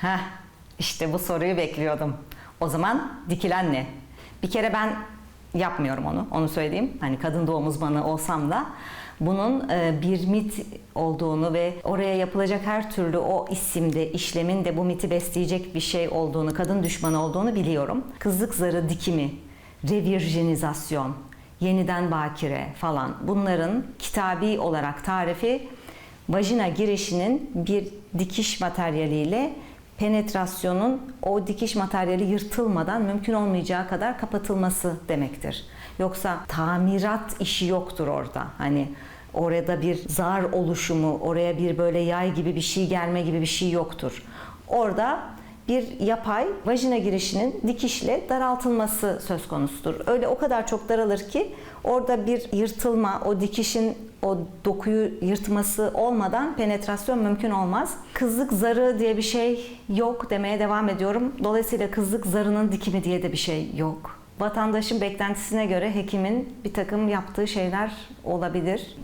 Heh, işte bu soruyu bekliyordum. O zaman dikilen ne? Bir kere ben yapmıyorum onu, onu söyleyeyim. Hani kadın doğum uzmanı olsam da bunun e, bir mit olduğunu ve oraya yapılacak her türlü o isimde, işlemin de bu miti besleyecek bir şey olduğunu, kadın düşmanı olduğunu biliyorum. Kızlık zarı dikimi, revirjinizasyon, yeniden bakire falan bunların kitabi olarak tarifi vajina girişinin bir dikiş materyaliyle penetrasyonun o dikiş materyali yırtılmadan mümkün olmayacağı kadar kapatılması demektir. Yoksa tamirat işi yoktur orada. Hani orada bir zar oluşumu, oraya bir böyle yay gibi bir şey gelme gibi bir şey yoktur. Orada bir yapay vajina girişinin dikişle daraltılması söz konusudur. Öyle o kadar çok daralır ki orada bir yırtılma, o dikişin o dokuyu yırtması olmadan penetrasyon mümkün olmaz. Kızlık zarı diye bir şey yok demeye devam ediyorum. Dolayısıyla kızlık zarının dikimi diye de bir şey yok. Vatandaşın beklentisine göre hekimin bir takım yaptığı şeyler olabilir.